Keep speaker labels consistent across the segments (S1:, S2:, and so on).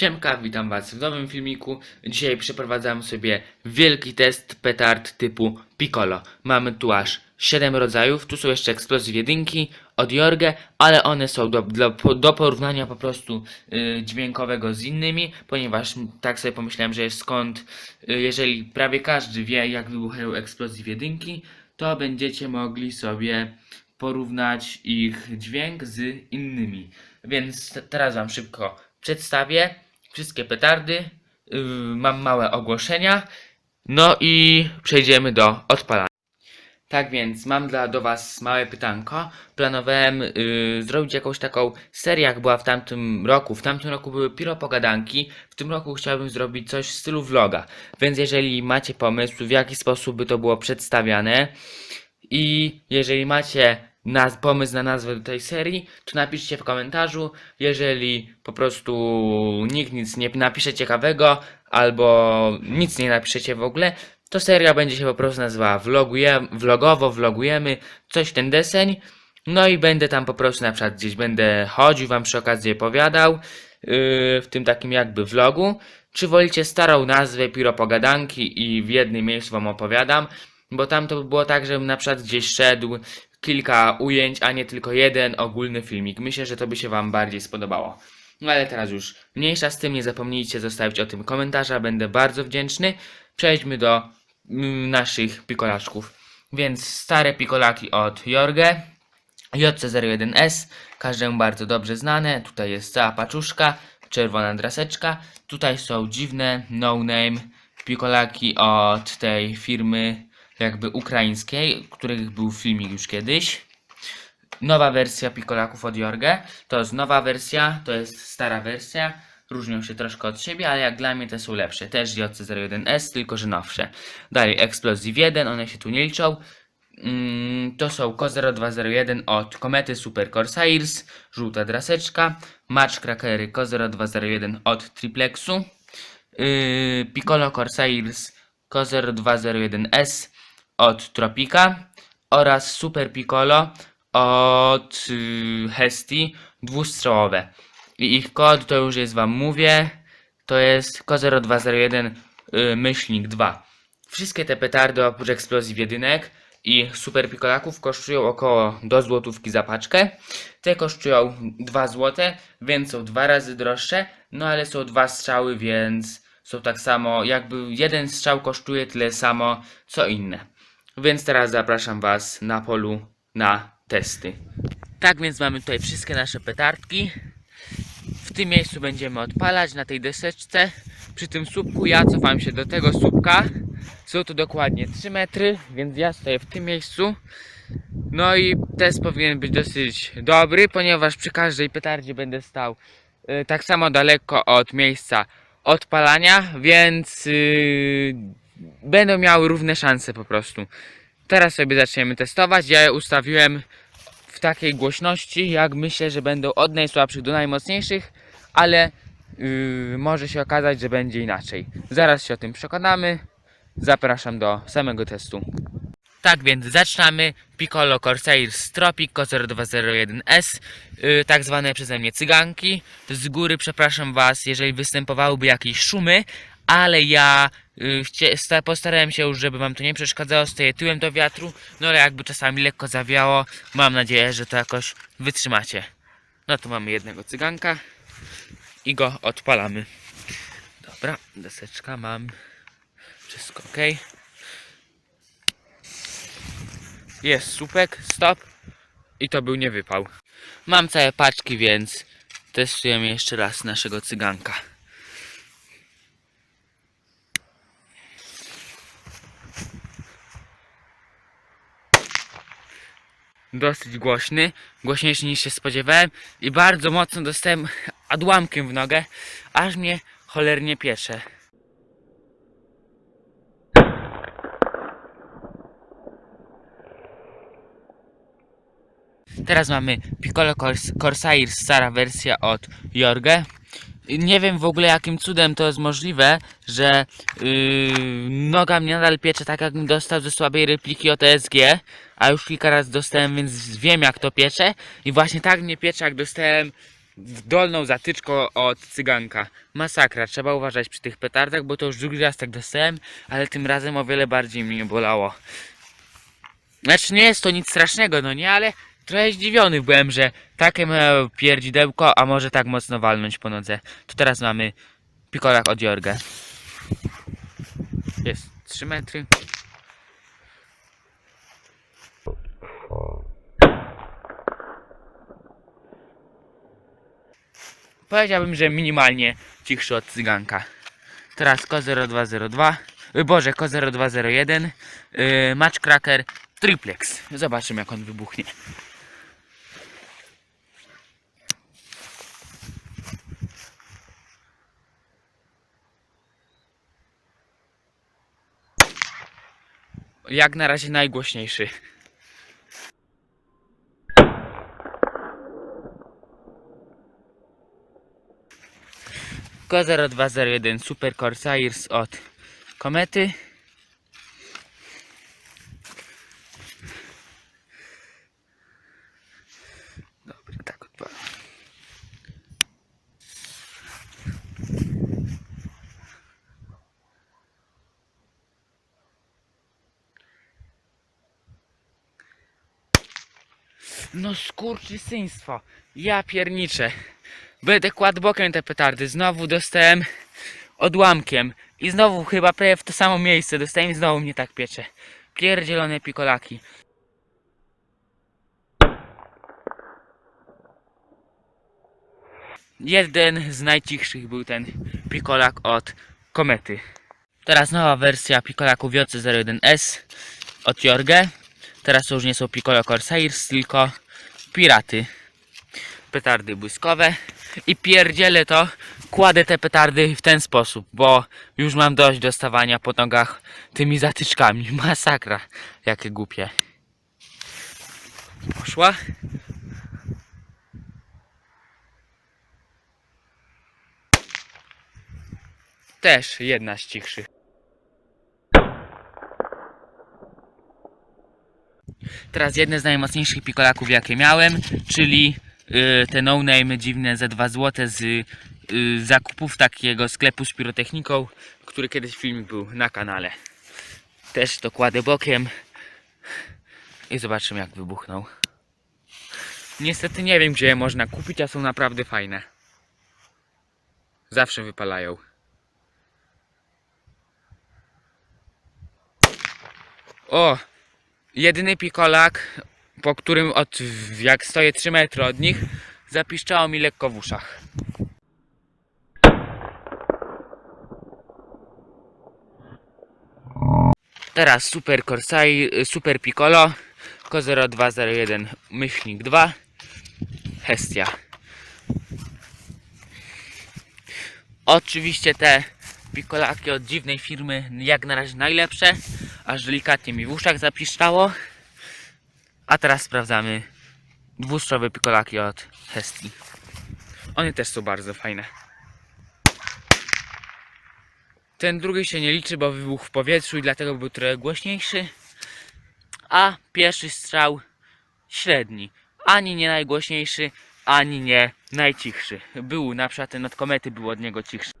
S1: Siemka, witam was w nowym filmiku. Dzisiaj przeprowadzam sobie wielki test petard typu Piccolo. Mamy tu aż 7 rodzajów, tu są jeszcze eksplozje jedynki od Jorge, ale one są do, do, do porównania po prostu y, dźwiękowego z innymi, ponieważ tak sobie pomyślałem, że skąd, y, jeżeli prawie każdy wie jak wybuchają eksplozje jedynki, to będziecie mogli sobie porównać ich dźwięk z innymi. Więc te- teraz Wam szybko przedstawię wszystkie petardy. Yy, mam małe ogłoszenia. No i przejdziemy do odpalania. Tak więc mam dla do Was małe pytanko. Planowałem yy, zrobić jakąś taką serię, jak była w tamtym roku. W tamtym roku były piropogadanki. W tym roku chciałbym zrobić coś w stylu vloga. Więc jeżeli macie pomysł, w jaki sposób by to było przedstawiane, i jeżeli macie naz- pomysł na nazwę tej serii, to napiszcie w komentarzu. Jeżeli po prostu nikt nic nie napisze ciekawego, albo nic nie napiszecie w ogóle, to seria będzie się po prostu nazywała vloguje, vlogowo, vlogujemy, coś ten deseń. No i będę tam po prostu na przykład gdzieś będę chodził, wam przy okazji opowiadał, yy, w tym takim jakby vlogu. Czy wolicie starą nazwę piropogadanki i w jednym miejscu wam opowiadam, bo tam to by było tak, żebym na przykład gdzieś szedł, kilka ujęć, a nie tylko jeden ogólny filmik. Myślę, że to by się wam bardziej spodobało. No ale teraz już mniejsza z tym, nie zapomnijcie zostawić o tym komentarza, będę bardzo wdzięczny. Przejdźmy do mm, naszych pikolaczków. Więc stare pikolaki od Jorge, JC01S, każdemu bardzo dobrze znane. Tutaj jest cała paczuszka, czerwona draseczka. Tutaj są dziwne no-name pikolaki od tej firmy jakby ukraińskiej, których był filmik już kiedyś. Nowa wersja pikolaków od Jorge. To jest nowa wersja, to jest stara wersja. Różnią się troszkę od siebie, ale jak dla mnie te są lepsze. Też JC01S, tylko że nowsze. Dalej Explosive 1, one się tu nie liczą. Mm, to są Ko0201 od Komety Super Corsairs, żółta draseczka. Match Crackery Ko0201 od Triplexu. Yy, Piccolo Corsairs Ko0201S od Tropika oraz Super Piccolo od yy, Hesti dwustrzałowe. I ich kod to już jest wam mówię, to jest Ko0201 yy, myślnik 2. Wszystkie te petardy oprócz eksplozji jedynek i super pikolaków kosztują około do złotówki za paczkę. Te kosztują 2 złote, więc są dwa razy droższe, no ale są dwa strzały, więc są tak samo, jakby jeden strzał kosztuje tyle samo co inne. Więc teraz zapraszam Was na polu na testy. Tak więc mamy tutaj wszystkie nasze petardki. W tym miejscu będziemy odpalać na tej deseczce. Przy tym słupku ja cofam się do tego słupka. Są to dokładnie 3 metry, więc ja stoję w tym miejscu. No i test powinien być dosyć dobry, ponieważ przy każdej petardzie będę stał y, tak samo daleko od miejsca odpalania, więc y, będą miały równe szanse po prostu. Teraz sobie zaczniemy testować. Ja je ustawiłem w takiej głośności, jak myślę, że będą od najsłabszych do najmocniejszych, ale yy, może się okazać, że będzie inaczej. Zaraz się o tym przekonamy. Zapraszam do samego testu. Tak więc zaczynamy. Piccolo Corsairs Tropic Ko0201S, yy, tak zwane przeze mnie cyganki. Z góry przepraszam Was, jeżeli występowałyby jakieś szumy, ale ja postarałem się już, żeby Wam to nie przeszkadzało, stoję tyłem do wiatru, no ale jakby czasami lekko zawiało, mam nadzieję, że to jakoś wytrzymacie. No tu mamy jednego cyganka i go odpalamy. Dobra, deseczka mam. Wszystko ok. Jest słupek, stop. I to był nie wypał. Mam całe paczki, więc testujemy jeszcze raz naszego cyganka. Dosyć głośny, głośniejszy niż się spodziewałem i bardzo mocno dostałem odłamkiem w nogę, aż mnie cholernie piecze. Teraz mamy Piccolo Cors Corsairs stara wersja od Jorge. Nie wiem w ogóle jakim cudem to jest możliwe, że yy, noga mnie nadal piecze tak jakbym dostał ze słabej repliki od ESG, a już kilka razy dostałem, więc wiem jak to piecze. I właśnie tak mnie piecze jak dostałem dolną zatyczką od cyganka. Masakra, trzeba uważać przy tych petardach, bo to już drugi raz tak dostałem, ale tym razem o wiele bardziej mnie bolało. Znaczy nie jest to nic strasznego, no nie, ale trochę zdziwiony byłem, że takie małe pierdzidełko, a może tak mocno walnąć po nodze. To teraz mamy pikolak od Jorge. Jest 3 metry. Powiedziałbym, że minimalnie cichszy od cyganka. Teraz Ko 0202, y, Boże, Ko 0201, yy, Match Cracker Triplex. Zobaczymy jak on wybuchnie. Jak na razie najgłośniejszy. Ko 0201 Super Corsairs od Komety. No skurczysyństwo. Ja pierniczę. Będę kładł bokiem te petardy. Znowu dostałem odłamkiem. I znowu chyba prawie w to samo miejsce dostałem i znowu mnie tak piecze. Pierdzielone pikolaki. Jeden z najcichszych był ten pikolak od Komety. Teraz nowa wersja pikolaku WC01S od Jorge. Teraz to już nie są Piccolo Corsairs, tylko piraty. Petardy błyskowe. I pierdzielę to, kładę te petardy w ten sposób, bo już mam dość dostawania po nogach tymi zatyczkami. Masakra, jakie głupie. Poszła. Też jedna z cichszych. Teraz jedne z najmocniejszych pikolaków jakie miałem, czyli y, te no name dziwne za 2 zł z y, zakupów takiego sklepu z pirotechniką, który kiedyś filmik był na kanale. Też to kładę bokiem i zobaczymy jak wybuchnął. Niestety nie wiem gdzie je można kupić, a są naprawdę fajne. Zawsze wypalają. O! Jedyny pikolak, po którym od, jak stoję 3 metry od nich, zapiszczało mi lekko w uszach. Teraz Super Corsai, Super Piccolo, Ko 0201 myślnik 2, Hestia. Oczywiście te pikolaki od dziwnej firmy jak na razie najlepsze, aż delikatnie mi w uszach zapiszczało. A teraz sprawdzamy dwustrzowe pikolaki od Hestii. One też są bardzo fajne. Ten drugi się nie liczy, bo wybuchł w powietrzu i dlatego był trochę głośniejszy. A pierwszy strzał średni. Ani nie najgłośniejszy, ani nie najcichszy. Był na przykład ten od komety był od niego cichszy.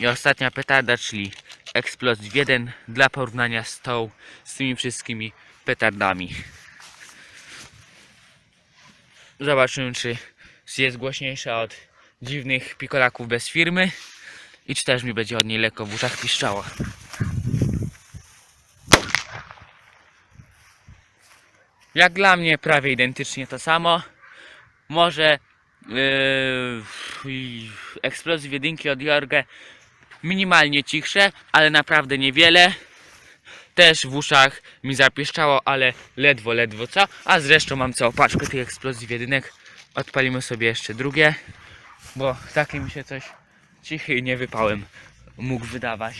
S1: I ostatnia petarda, czyli Explosive 1 dla porównania z tą, z tymi wszystkimi petardami. Zobaczymy, czy jest głośniejsza od dziwnych pikolaków bez firmy i czy też mi będzie od niej lekko w uszach piszczało. Jak dla mnie prawie identycznie to samo. Może yy, eksplozji jedynki od Jorge minimalnie cichsze, ale naprawdę niewiele. Też w uszach mi zapieszczało, ale ledwo, ledwo co. A zresztą mam całą paczkę tych eksplozji jedynek. Odpalimy sobie jeszcze drugie, bo takie mi się coś cichy i nie wypałem mógł wydawać.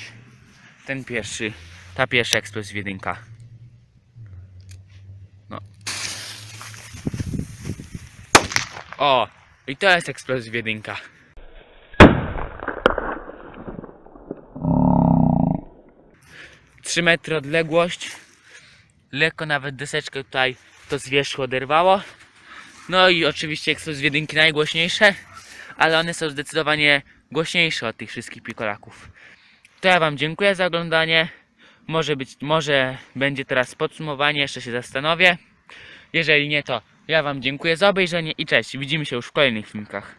S1: Ten pierwszy, ta pierwsza eksplozja jedynka. No. O, i to jest eksplozja jedynka. Trzy metry odległość. lekko nawet deseczkę tutaj to z wierzchu oderwało. No i oczywiście eksplozje jedynki najgłośniejsze, ale one są zdecydowanie głośniejsze od tych wszystkich pikolaków. To ja wam dziękuję za oglądanie. Może być, może będzie teraz podsumowanie, jeszcze się zastanowię. Jeżeli nie, to ja wam dziękuję za obejrzenie i cześć. Widzimy się już w kolejnych filmikach.